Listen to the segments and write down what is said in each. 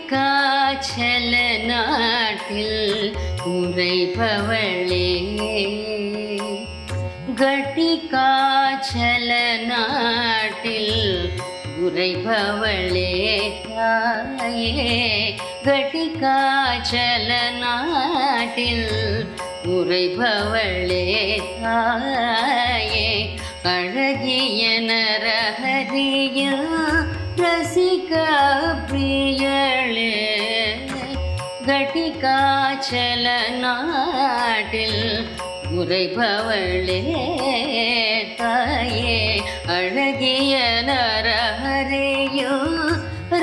கட்டிக்காச்சல நாட்டில் உரைபவளே கட்டிக்காச்சல நாட்டில் உரைபவளே தாயே கட்டிக்காச்சல நாட்டில் உரைபவளே தாயே அழகிய நரஹரியா ரசிக்க கட்டிகாச்சல நாட்டில் உரைபவளே தாயே அழகிய நரஹரையோ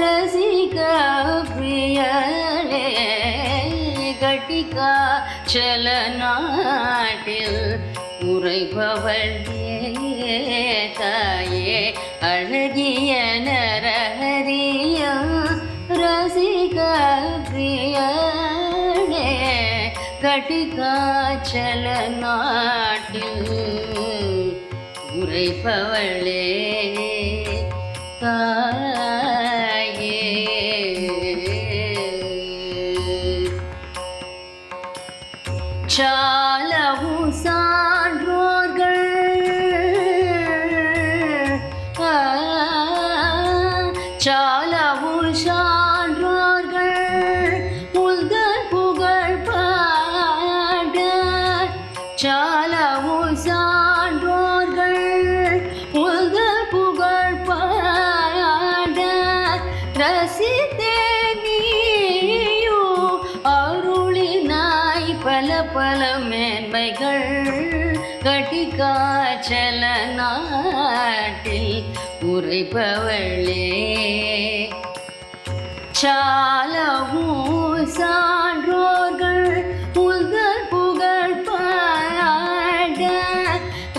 ரசிக பிரியளே கட்டிகா சல நாட்டில் உரைபவளே தாயே அழகிய நரஹ கட்டிகாச்சல நாட்டில் உரைப்பவளே. தாயே கட்டிக்காச்சல நாட்டில் உரைப்பவளே சாலவும் சான்றோர்கள் உங்கள் புகழ் பாட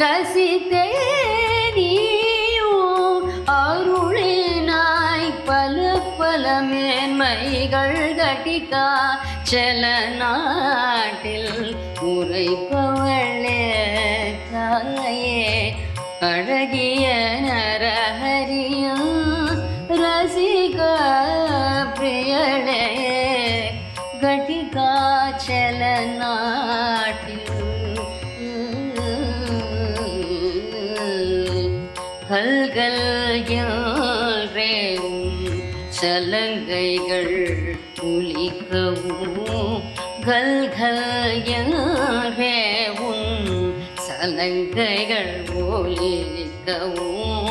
ரசித்தே நீயோ அருளினாய் பல பல மேன்மைகள் கட்டிக்கா செல நாட்டில் உரைப்பவளே தாயே அழகிய நரஹரியும் ரசிக பிரியளே. கட்டிகா செல நாட்டில் கல்கள் யாரேவும் சலங்கைகள் ஒலிக்கவும் கல்கள் யாரேவும் சலங்கைகள் ஒலிக்கவும்.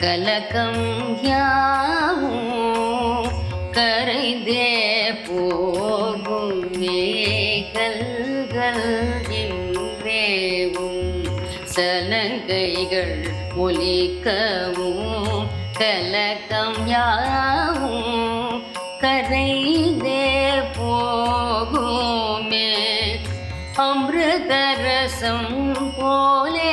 கலக்கம் யாவும் கரைந்தே போகுமே கல்கள் என்றேவும் சலங்கைகள் ஒலிக்கவும். கலக்கம் யாவும் அமிர்தரசம் போலே.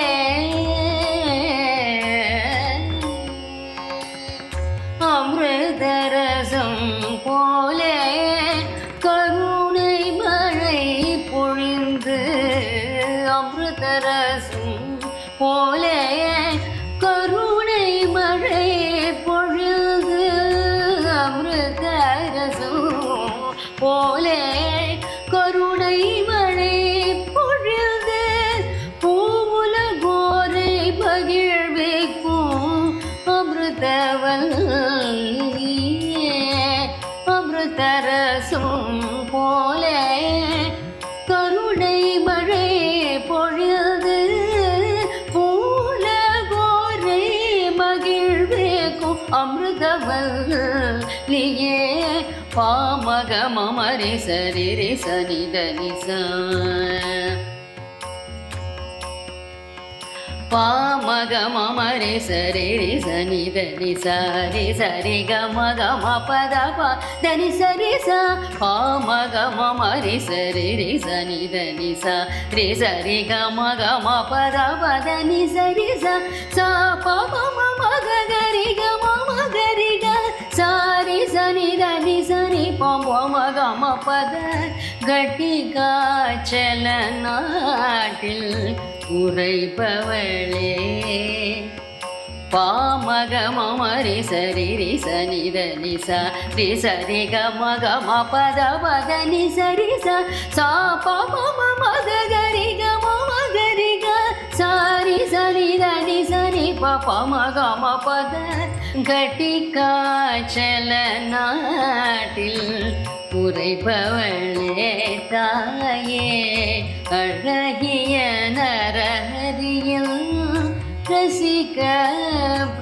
அமிர்தரசம் போலே. கருணை மழை பொழிந்து அமிர்தரசம் போலே. கருணை மழை பொழிது பூல கோரை மகிழ்வேக்கும் அமிர்தவல்லியே பாமக மமரி சரி சனித நிசா பாமக மமரி சரி சனி தனி சரி சரி கம கம பத பா தனி சரி ச பாமக மமரி சரி ரி சனி தனி ச ரி சரி கம கம பத பா தனி சரி ச ச ப ப ம ம க க ரி க க சாரி சனி தனி சனி ப ம ம பத கட்டி காச்சல நாட்டில் உரைபவளே பாமகமரி சரி ரி சனி தனி சா ரி சரி கம கம பத பத நி சரி சா சா ப மம மத கரி கம மகரி க சாரி சரி தனி சரி ப ப ம கம பத கட்டிக்காச்சல நாட்டில் உரைபவளே தாயே அழகி நரஹரியில் ரசிக பிரியளே